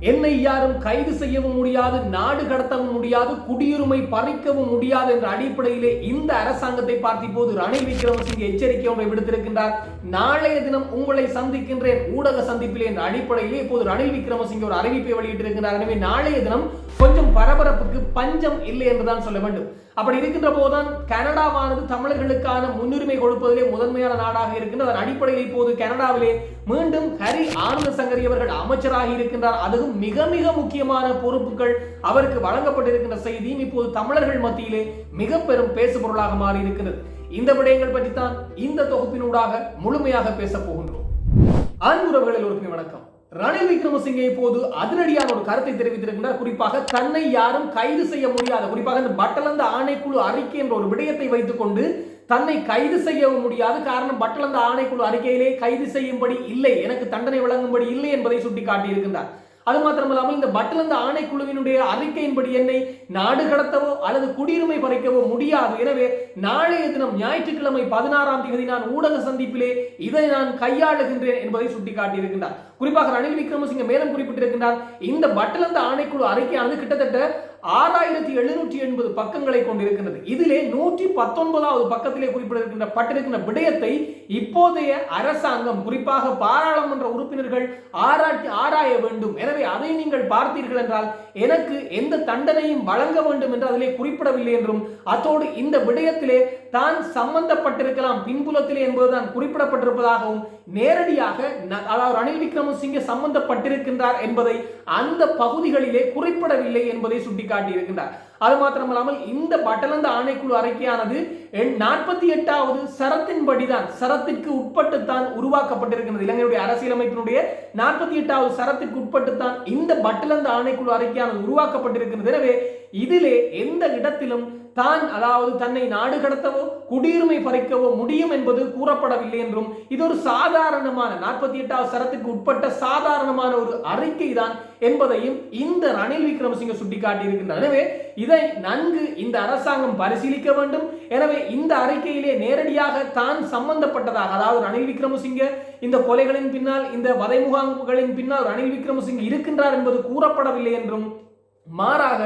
என்னை யாரும் கைது செய்யவும் முடியாது நாடு கடத்தவும் முடியாது குடியுரிமை பறிக்கவும் முடியாது என்ற அடிப்படையிலே இந்த அரசாங்கத்தை பார்த்த போது ரணில் விக்ரமசிங்க எச்சரிக்கை ஒன்றை விடுத்திருக்கின்றார். நாளைய தினம் உங்களை சந்திக்கின்றேன் ஊடக சந்திப்பிலே என்ற அடிப்படையிலே இப்போது ரணில் விக்ரமசிங்க ஒரு அறிவிப்பை வெளியிட்டிருக்கிறார் எனவே நாளைய தினம் கொஞ்சம் பரபரப்புக்கு பஞ்சம் இல்லை என்றுதான் சொல்ல வேண்டும். அப்படி இருக்கின்ற போதுதான் கனடாவானது தமிழர்களுக்கான முன்னுரிமை கொடுப்பதிலே முதன்மையான நாடாக இருக்கின்றது. அதன் அடிப்படையில் இப்போது கனடாவிலே மீண்டும் ஹரி ஆனந்த சங்கரி அவர்கள் அமைச்சராக இருக்கின்றார். அதுவும் மிக மிக முக்கியமான பொறுப்புகள் அவருக்கு வழங்கப்பட்டிருக்கின்ற செய்தியும் இப்போது தமிழர்கள் மத்தியிலே மிக பெரும் பேசுபொருளாக மாறி இருக்கின்றது இந்த விடயங்கள் பற்றி தான் இந்த தொகுப்பினூடாக முழுமையாக பேசப் போகின்றோம். அன்புறவுகள் ஒரு வணக்கம். ரணில் விக்ரமசிங்கே இப்போது அதிரடியான ஒரு கருத்தை தெரிவித்திருக்கின்றார் குறிப்பாக தன்னை யாரும் கைது செய்ய முடியாத குறிப்பாக இந்த பட்டலந்த ஆணைக்குழு அறிக்கை என்ற ஒரு விடயத்தை வைத்துக்கொண்டு தன்னை கைது செய்யவும் முடியாது. காரணம் பட்டலந்த ஆணைக்குழு அறிக்கையிலே கைது செய்யும்படி இல்லை எனக்கு தண்டனை வழங்கும்படி இல்லை என்பதை சுட்டிக்காட்டியிருக்கின்றார். அது மாத்திரமல்லாமல் இந்த பட்டலந்த ஆணைக்குழுவினுடைய அறிக்கையின்படி என்னை நாடு கடத்தவோ அல்லது குடியுரிமை பறிக்கவோ முடியாது. எனவே நாளைய தினம் ஞாயிற்றுக்கிழமை பதினாறாம் தேதி நான் ஊடக சந்திப்பிலே இதை நான் கையாளுகின்றேன் என்பதை சுட்டிக்காட்டியிருக்கின்றார். குறிப்பாக ரணில் விக்ரமசிங்க மேலும் குறிப்பிட்டிருக்கின்றார் இந்த பட்டலந்த ஆணைக்குழு அறிக்கையானது கிட்டத்தட்ட ஆறாயிரத்தி எழுநூற்றி எண்பது பக்கங்களை கொண்டிருக்கின்றது. இதிலே நூற்றி பத்தொன்பதாவது பக்கத்திலே குறிப்பிட்டிருக்கின்ற பட்டிருக்கின்ற விடயத்தை இப்போதைய அரசாங்கம் குறிப்பாக பாராளுமன்ற உறுப்பினர்கள் ஆராய்ச்சி ஆராய வேண்டும். எனவே அதை நீங்கள் பார்த்தீர்கள் என்றால் எனக்கு எந்த தண்டனையும் வழங்க வேண்டும் என்று அதிலே குறிப்பிடவில்லை என்றும் அத்தோடு இந்த விடயத்திலே தான் சம்பந்தப்பட்டிருக்கலாம் பின்புலத்திலே என்பதுதான் குறிப்பிடப்பட்டிருப்பதாகவும் நேரடியாக அதாவது ரணில் விக்ரமசிங்கே சம்பந்தப்பட்டிருக்கின்றார் என்பதை அந்த பகுதிகளிலே குறிப்பிடவில்லை என்பதை சுட்டிக்காட்டியிருக்கின்றார் அது மாத்திரமல்லாமல் இந்த பட்டலந்த ஆணைக்குழு அறிக்கையானது நாற்பத்தி எட்டாவது சரத்தின்படிதான் சரத்திற்கு உட்பட்டுத்தான் உருவாக்கப்பட்டிருக்கிறது இலங்கையுடைய அரசியலமைப்பினுடைய நாற்பத்தி எட்டாவது சரத்திற்கு உட்பட்டுத்தான் இந்த பட்டலந்த ஆணைக்குழு அறிக்கையானது உருவாக்கப்பட்டிருக்கிறது எனவே இதிலே எந்த இடத்திலும் தான் அதாவது தன்னை நாடு கடத்தவோ குடியுரிமை பறிக்கவோ முடியும் என்பது கூறப்படவில்லை என்றும் இது ஒரு சாதாரணமான நாற்பத்தி எட்டாவது சரத்துக்கு உட்பட்ட சாதாரணமான ஒரு அறிக்கை தான் என்பதையும் இந்த ரணில் விக்ரமசிங்க சுட்டிக்காட்டியிருக்கின்றார். எனவே இதை நன்கு இந்த அரசாங்கம் பரிசீலிக்க வேண்டும். எனவே இந்த அறிக்கையிலே நேரடியாக தான் சம்பந்தப்பட்டதாக அதாவது ரணில் விக்ரமசிங்க இந்த கொலைகளின் பின்னால் இந்த வதை முகாம்களின் பின்னால் ரணில் விக்ரமசிங்க இருக்கின்றார் என்பது கூறப்படவில்லை என்றும் மாறாக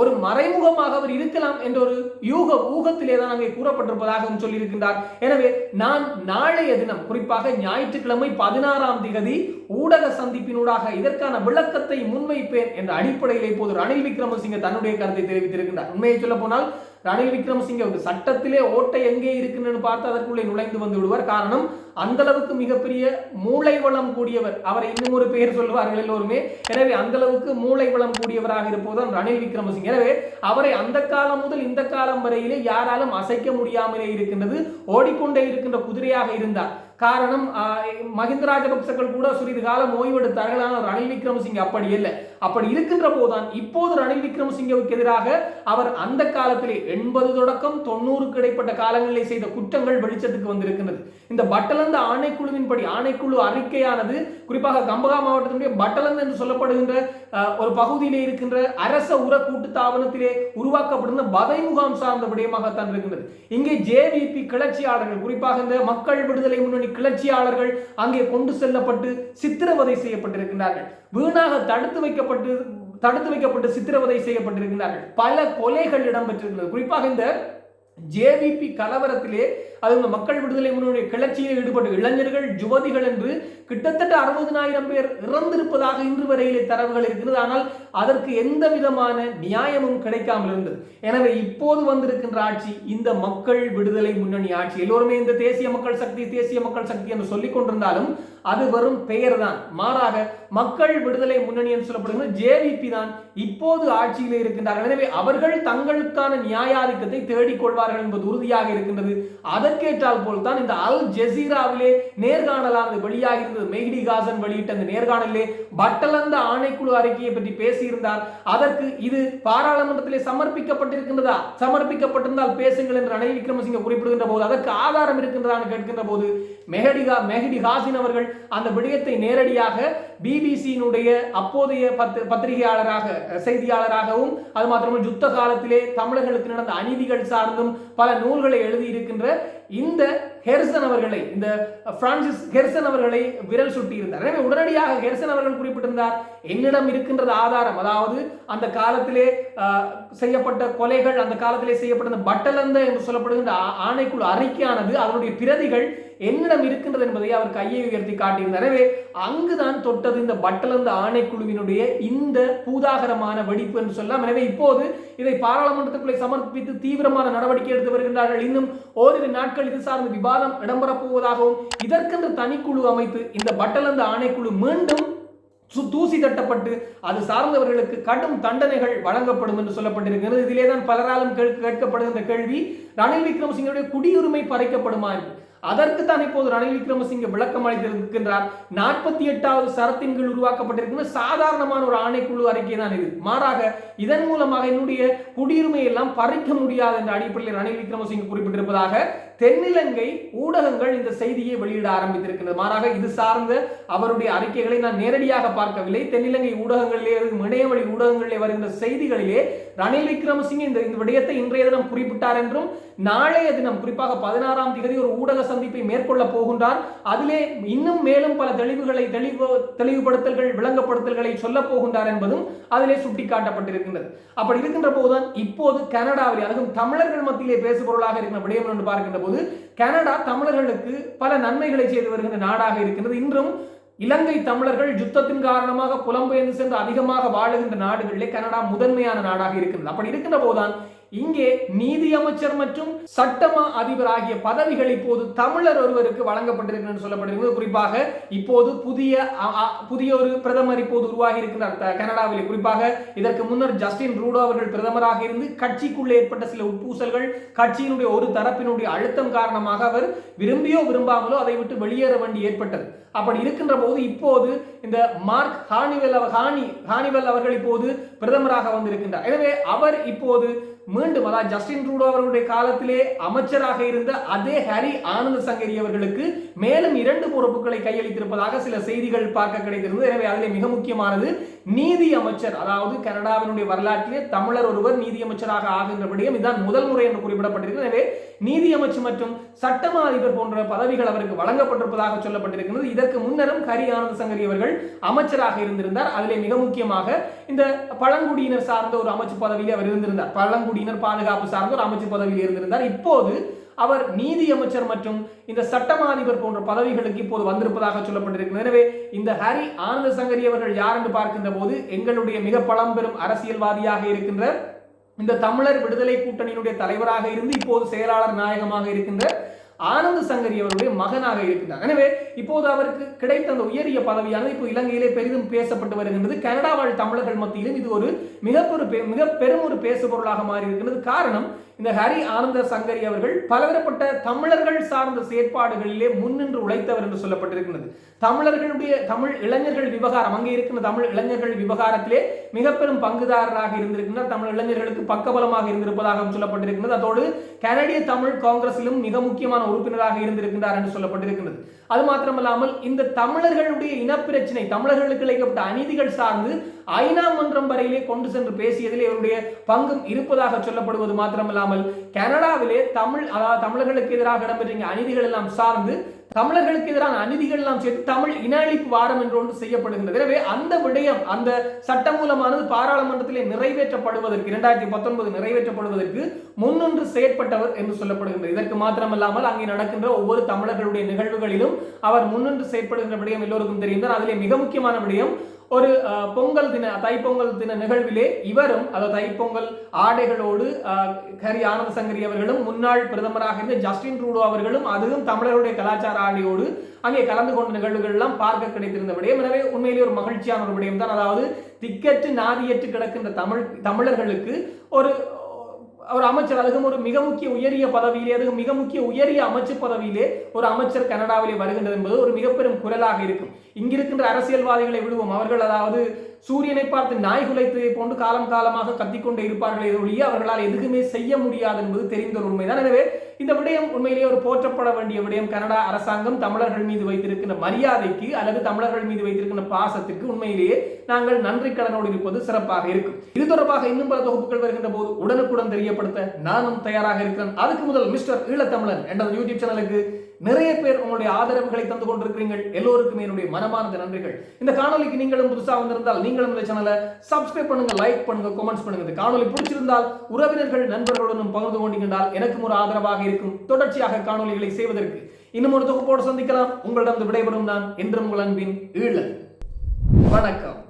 ஒரு மறைமுகமாக அவர் இருக்கலாம் என்ற ஒரு யூக ஊகத்திலே தான் அங்கே கூறப்பட்டிருப்பதாகவும் சொல்லியிருக்கின்றார். எனவே நான் நாளைய தினம் குறிப்பாக ஞாயிற்றுக்கிழமை பதினாறாம் திகதி ஊடக சந்திப்பினூடாக இதற்கான விளக்கத்தை முன்வைப்பேன் என்ற அடிப்படையில் இப்போது ரணில் விக்ரமசிங்க தன்னுடைய கருத்தை தெரிவித்திருக்கின்றார். உண்மையை சொல்ல போனால் ரணில் விக்ரமசிங்க ஒரு சட்டத்திலே ஓட்டை எங்கே இருக்குன்னு பார்த்து அதற்குள்ளே நுழைந்து வந்து விடுவார். காரணம் அந்த அளவுக்கு மிகப்பெரிய மூளை வளம் கூடியவர். அவரை இன்னும் ஒரு பெயர் சொல்வார்கள் எல்லோருமே. எனவே அந்த அளவுக்கு மூளை வளம் கூடியவராக இருப்பதுதான் ரணில் விக்ரமசிங்க. எனவே அவரை அந்த காலம் முதல் இந்த காலம் வரையிலே யாராலும் அசைக்க முடியாமலே இருக்கின்றது. ஓடிக்கொண்டே இருக்கின்ற குதிரையாக இருந்தார். காரணம் ஆஹ், மஹிந்த ராஜபக்சர்கள் கூட சிறிது காலம் ஓய்வெடுத்தார்கள். ஆனால் ரணில் விக்ரமசிங்க அப்படி இல்லை. அப்படி இருக்கின்ற போதுதான் இப்போது ரணில் விக்ரமசிங்கவுக்கு எதிராக அவர் அந்த காலத்திலே எண்பது தொடக்கம் தொண்ணூறுக்கு இடைப்பட்ட காலங்களிலே செய்த குற்றங்கள் வெளிச்சத்துக்கு வந்திருக்கின்றது. இந்த பட்டலந்த ஆணைக்குழுவின்படி ஆணைக்குழு அறிக்கையானது குறிப்பாக கம்பகா மாவட்டத்தினுடைய பட்டலந்து என்று சொல்லப்படுகின்ற ஒரு பகுதியிலே இருக்கின்ற அரச உர கூட்டு தாபனத்திலே உருவாக்கப்படுகின்ற பதை முகாம் சார்ந்த விடயமாகத்தான் இருக்கின்றது. இங்கே ஜேவிபி கிளர்ச்சியாளர்கள் குறிப்பாக இந்த மக்கள் விடுதலை முன்னணி கிளர்ச்சியாளர்கள் அங்கே கொண்டு செல்லப்பட்டு சித்திரவதை செய்யப்பட்டிருக்கின்றார்கள். வீணாக தடுத்து வைக்கப்பட்டு தடுத்து வைக்கப்பட்டு சித்திரவதை செய்யப்பட்டிருக்கிறார்கள் பல கொலைகள் இடம்பெற்றிருக்கிறது குறிப்பாக இந்த ஜேவிபி கலவரத்திலே அவங்க மக்கள் விடுதலை முன்னுடைய கிளர்ச்சியில் ஈடுபட்ட இளைஞர்கள் யுவதிகள் என்று கிட்டத்தட்ட அறுபதனாயிரம் பேர் இறந்திருப்பதாக இன்று வரையிலே தரவுகள் இருக்கிறது. ஆனால் அதற்கு எந்த விதமான நியாயமும் கிடைக்காமல் இருந்தது. எனவே இப்போது வந்திருக்கின்ற ஆட்சி இந்த மக்கள் விடுதலை முன்னணி ஆட்சி. எல்லோருமே இந்த தேசிய மக்கள் சக்தி தேசிய மக்கள் சக்தி என்று சொல்லிக் கொண்டிருந்தாலும் அது வெறும் பெயர் தான். மாறாக மக்கள் விடுதலை முன்னணி என்று சொல்லப்படுகிற ஜேவிபி தான் இப்போது ஆட்சியில் இருக்கின்றார்கள். எனவே அவர்கள் தங்களுக்கான நியாயாதிக்கத்தை தேடிக்கொள்வார்கள் என்பது உறுதியாக இருக்கின்றது. அதற்கேற்றால் போல் தான் இந்த அல் ஜெசீராவிலே நேர்காணலானது வெளியாக இருந்தது மெஹ்டி காசன் வெளியிட்ட அந்த நேர்காணலிலே பட்டலந்த ஆணைக்குழு அறிக்கையை பற்றி பேசியிருந்தார். அதற்கு இது பாராளுமன்றத்திலே சமர்ப்பிக்கப்பட்டிருக்கின்றதா? சமர்ப்பிக்கப்பட்டிருந்தால் பேசுங்கள் என்று ரணில் விக்ரமசிங்க குறிப்பிடுகின்ற போது அதற்கு ஆதாரம் இருக்கின்றதான்னு கேட்கின்ற போது மெஹடிகா மெஹடி ஹாசின் அவர்கள் அந்த விடயத்தை நேரடியாக பிபிசியினுடைய அப்போதைய பத்து பத்திரிகையாளராக செய்தியாளராகவும் அது மாத்திரமல்ல யுத்த காலத்திலே தமிழர்களுக்கு நடந்த அநீதிகள் சார்ந்தும் பல நூல்களை எழுதியிருக்கின்ற இந்த ஹெர்சன் அவர்களை இந்த பிரான்சிஸ் ஹெர்சன் அவர்களை விரல் சுட்டி இருந்தார் எனவே உடனடியாக ஹெர்சன் அவர்கள் குறிப்பிட்டிருந்தார் என்னிடம் இருக்கின்றது ஆதாரம். அதாவது அந்த காலத்திலே செய்யப்பட்ட கொலைகள் அந்த காலத்திலே செய்யப்பட்ட பட்டலந்த என்று சொல்லப்படுகின்ற ஆணைக்குழு அறிக்கையானது அதனுடைய பிரதிகள் என்னிடம் இருக்கின்றது என்பதை அவர் கையை உயர்த்தி காட்டியிருந்தார். எனவே அங்குதான் தொட்டது இந்த பட்டலந்த ஆணைக்குழுவினுடைய இந்த பூதாகரமான வெடிப்பு என்று சொல்லலாம். எனவே இப்போது இதை பாராளுமன்றத்துக்குள்ளே சமர்ப்பித்து தீவிரமான நடவடிக்கை எடுத்து வருகின்றார்கள். இன்னும் ஓரிரு நாட்கள் இது சார்ந்த விவாதம் விவாதம் இடம்பெறப்போவதாகவும் இதற்கென்று தனிக்குழு அமைத்து இந்த பட்டலந்த ஆணைக்குழு மீண்டும் தூசி தட்டப்பட்டு அது சார்ந்தவர்களுக்கு கடும் தண்டனைகள் வழங்கப்படும் என்று சொல்லப்பட்டிருக்கிறது. இதிலே தான் பலராலும் கேட்கப்படுகின்ற கேள்வி ரணில் விக்ரமசிங்கருடைய குடியுரிமை பறைக்கப்படுமா என்று. அதற்கு தான் இப்போது ரணில் விக்ரமசிங்க விளக்கம் அளித்திருக்கின்றார். நாற்பத்தி எட்டாவது சரத்தின் கீழ் உருவாக்கப்பட்டிருக்கின்ற சாதாரணமான ஒரு ஆணைக்குழு அறிக்கை தான் இது. மாறாக இதன் மூலமாக என்னுடைய குடியுரிமை எல்லாம் பறிக்க முடியாது என்ற அடிப்படையில் ரணில் விக்ரமசிங்க குறிப்பிட்டிருப்பதாக தென்னிலங்கை ஊடகங்கள் இந்த செய்தியை வெளியிட ஆரம்பித்திருக்கிறது மாறாக இது சார்ந்த அவருடைய அறிக்கைகளை நான் நேரடியாக பார்க்கவில்லை. தென்னிலங்கை ஊடகங்களிலே இணையவழி ஊடகங்களிலே வருகின்ற செய்திகளிலே ரணில் விக்ரமசிங்க இந்த இந்த விடயத்தை இன்றைய தினம் குறிப்பிட்டார் என்றும் நாளைய தினம் குறிப்பாக பதினாறாம் தேதி ஒரு ஊடக சந்திப்பை மேற்கொள்ள போகின்றார். அதிலே இன்னும் மேலும் பல தெளிவுகளை தெளிவு தெளிவுபடுத்தல்கள் விளங்கப்படுத்தல்களை சொல்ல போகின்றார் என்பதும் அதிலே சுட்டிக்காட்டப்பட்டிருக்கின்றது. அப்படி இருக்கின்ற போதுதான் இப்போது கனடாவில் அதுவும் தமிழர்கள் மத்தியிலே பேசுபொருளாக இருக்கிற விடயம் என்று பார்க்கின்ற போது கனடா தமிழர்களுக்கு பல நன்மைகளை செய்து வருகின்ற நாடாக இருக்கின்றது. இன்றும் இலங்கை தமிழர்கள் யுத்தத்தின் காரணமாக புலம்பெயர்ந்து சென்று அதிகமாக வாழுகின்ற நாடுகளிலே கனடா முதன்மையான நாடாக இருக்கின்றது. அப்படி இருக்கின்ற போதுதான் இங்கே நீதி அமைச்சர் மற்றும் சட்டமா அதிபர் ஆகிய பதவிகள் இப்போது தமிழர் ஒருவருக்கு வழங்கப்பட்டிருக்கிறது சொல்லப்படுகிறது. குறிப்பாக இப்போது புதிய புதிய ஒரு பிரதமர் இப்போது உருவாகி இருக்கிறார் கனடாவில் கனடாவிலே. குறிப்பாக இதற்கு முன்னர் ஜஸ்டின் ரூடோ அவர்கள் பிரதமராக இருந்து கட்சிக்குள்ளே ஏற்பட்ட சில உட்பூசல்கள் கட்சியினுடைய ஒரு தரப்பினுடைய அழுத்தம் காரணமாக அவர் விரும்பியோ விரும்பாமலோ அதை விட்டு வெளியேற வேண்டி ஏற்பட்டது. அப்படி இருக்கின்ற போது இப்போது இந்த மார்க் ஹானிவெல் ஹானி ஹானிவெல் அவர்கள் இப்போது பிரதமராக வந்திருக்கின்றார். எனவே அவர் இப்போது மீண்டும் அதாவது ஜஸ்டின் ட்ரூடோ அவர்களுடைய காலத்திலே அமைச்சராக இருந்த அதே ஹரி ஆனந்த சங்கரி அவர்களுக்கு மேலும் இரண்டு பொறுப்புகளை கையளித்திருப்பதாக சில செய்திகள் பார்க்க கிடைத்திருந்தது. எனவே அதிலே மிக முக்கியமானது நீதி அமைச்சர் அதாவது கனடாவினுடைய வரலாற்றிலே தமிழர் ஒருவர் நீதி அமைச்சராக ஆகின்ற விடயம் இதுதான் முதல் முறை என்று குறிப்பிடப்பட்டிருக்கிறது. எனவே நீதி மற்றும் சட்டமா அதிபர் போன்ற பதவிகள் அவருக்கு வழங்கப்பட்டிருப்பதாக சொல்லப்பட்டிருக்கிறது. இதற்கு முன்னரும் ஹரி ஆனந்த சங்கரி அவர்கள் அமைச்சராக இருந்திருந்தார். அதிலே மிக முக்கியமாக இந்த பழங்குடியினர் சார்ந்த ஒரு அமைச்சு பதவியில் அவர் இருந்திருந்தார். பழங்குடியினர் பாதுகாப்பு சார்ந்த ஒரு அமைச்சு பதவியில் இருந்திருந்தார். இப்போது அவர் நீதி அமைச்சர் மற்றும் இந்த சட்டமா அதிபர் போன்ற பதவிகளுக்கு இப்போது வந்திருப்பதாக சொல்லப்பட்டிருக்கிறது. எனவே இந்த ஹரி ஆனந்த சங்கரி அவர்கள் யார் என்று பார்க்கின்ற போது எங்களுடைய மிக பழம்பெரும் அரசியல்வாதியாக இருக்கின்ற இந்த தமிழர் விடுதலை கூட்டணியினுடைய தலைவராக இருந்து இப்போது செயலாளர் நாயகமாக இருக்கின்ற ஆனந்த சங்கரி அவருடைய மகனாக இருக்கிறார் எனவே இப்போது அவருக்கு கிடைத்த அந்த உயரிய பதவியானது இப்போ இலங்கையிலே பெரிதும் பேசப்பட்டு வருகின்றது. கனடா வாழ் தமிழர்கள் மத்தியிலும் இது ஒரு மிகப்பெரு மிக பெரும் ஒரு பேசுபொருளாக மாறி இருக்கின்றது காரணம் இந்த ஹரி ஆனந்த சங்கரி அவர்கள் பலதரப்பட்ட தமிழர்கள் சார்ந்த செயற்பாடுகளிலே முன்னின்று உழைத்தவர் என்று சொல்லப்பட்டிருக்கிறது தமிழர்களுடைய தமிழ் இளைஞர்கள் விவகாரம் அங்கே இருக்கின்ற தமிழ் இளைஞர்கள் விவகாரத்திலே மிக பெரும் பங்குதாரராக இருந்திருக்கின்றார். தமிழ் இளைஞர்களுக்கு பக்கபலமாக இருந்திருப்பதாகவும் சொல்லப்பட்டிருக்கிறது அதோடு கனடிய தமிழ் காங்கிரஸிலும் மிக முக்கியமான உறுப்பினராக இருந்திருக்கின்றார் என்று சொல்லப்பட்டிருக்கிறது அது மாத்திரமல்லாமல் இந்த தமிழர்களுடைய இனப்பிரச்சினை தமிழர்களுக்கு இழைக்கப்பட்ட அநீதிகள் சார்ந்து ஐநா மன்றம் வரையிலே கொண்டு சென்று பேசியதில் இவருடைய பங்கும் இருப்பதாக சொல்லப்படுவது மாத்திரமல்லாமல் கனடாவிலே தமிழ் அதாவது தமிழர்களுக்கு எதிராக இடம்பெற்ற அநீதிகள் எல்லாம் சார்ந்து தமிழர்களுக்கு எதிரான அநீதிகள் எல்லாம் சேர்த்து தமிழ் இன அழிப்பு வாரம் என்று ஒன்று செய்யப்படுகின்றது. எனவே அந்த விடயம் அந்த சட்டமூலமானது பாராளுமன்றத்திலே நிறைவேற்றப்படுவதற்கு இரண்டாயிரத்தி பத்தொன்பது நிறைவேற்றப்படுவதற்கு முன்னொன்று செயற்பட்டவர் என்று சொல்லப்படுகின்றது. இதற்கு மாத்திரமல்லாமல் அங்கே நடக்கின்ற ஒவ்வொரு தமிழர்களுடைய நிகழ்வுகளிலும் அவர் முன்னொன்று செயற்படுகின்ற விடயம் எல்லோருக்கும் தெரியும் அதிலே மிக முக்கியமான விடயம் ஒரு பொங்கல் தின தைப்பொங்கல் தின நிகழ்விலே இவரும் அதாவது தைப்பொங்கல் ஆடைகளோடு ஹரி ஆனந்த சங்கரி அவர்களும் முன்னாள் பிரதமராக இருந்த ஜஸ்டின் ட்ரூடோ அவர்களும் அதுவும் தமிழருடைய கலாச்சார ஆடையோடு அங்கே கலந்து கொண்ட நிகழ்வுகள் எல்லாம் பார்க்க கிடைத்திருந்த விடயம். எனவே உண்மையிலே ஒரு மகிழ்ச்சியான ஒரு விடயம் தான் அதாவது திக்கற்று நாதியற்று கிடக்கின்ற தமிழ் தமிழர்களுக்கு ஒரு ஒரு அமைச்சர் அதுக்கும் ஒரு மிக முக்கிய உயரிய பதவியிலே அதுக்கு மிக முக்கிய உயரிய அமைச்சு பதவியிலே ஒரு அமைச்சர் கனடாவிலே வருகின்றது என்பது ஒரு மிக பெரும் குரலாக இருக்கும். இங்கிருக்கின்ற அரசியல்வாதிகளை விடுவோம். அவர்கள் அதாவது சூரியனை பார்த்து நாய் குலைத்ததை போன்று காலம் காலமாக கத்திக்கொண்டு இருப்பார்களே ஒழிய அவர்களால் எதுவுமே செய்ய முடியாது என்பது தெரிந்த ஒரு உண்மைதான். எனவே இந்த விடயம் உண்மையிலேயே ஒரு போற்றப்பட வேண்டிய விடயம். கனடா அரசாங்கம் தமிழர்கள் மீது வைத்திருக்கின்ற மரியாதைக்கு அல்லது தமிழர்கள் மீது வைத்திருக்கின்ற பாசத்திற்கு உண்மையிலேயே நாங்கள் நன்றி கடனோடு இருப்பது சிறப்பாக இருக்கும். இது தொடர்பாக இன்னும் பல தொகுப்புகள் வருகின்ற போது உடனுக்குடன் தெரியப்படுத்த நானும் தயாராக இருக்கிறேன். அதுக்கு முதல் மிஸ்டர் ஈழத்தமிழன் என்ற யூடியூப் சேனலுக்கு நிறைய பேர் உங்களுடைய ஆதரவுகளை தந்து கொண்டிருக்கிறீர்கள். எல்லோருக்குமே என்னுடைய மனமார்ந்த நன்றிகள். இந்த காணொலிக்கு நீங்களும் புதுசாக வந்திருந்தால் நீங்களும் இந்த சேனலை சப்ஸ்கிரைப் பண்ணுங்க லைக் பண்ணுங்க கமெண்ட்ஸ் பண்ணுங்க. இந்த காணொலி பிடிச்சிருந்தால் உறவினர்கள் நண்பர்களுடனும் பகிர்ந்து கொண்டீங்கன்றால் எனக்கும் ஒரு ஆதரவாக இருக்கும். தொடர்ச்சியாக காணொலிகளை செய்வதற்கு இன்னும் ஒரு தொகுப்போடு சந்திக்கலாம். உங்களிடம் விடைபெறும் நான் என்றும் உங்கள் அன்பின் ஈழல் வணக்கம்.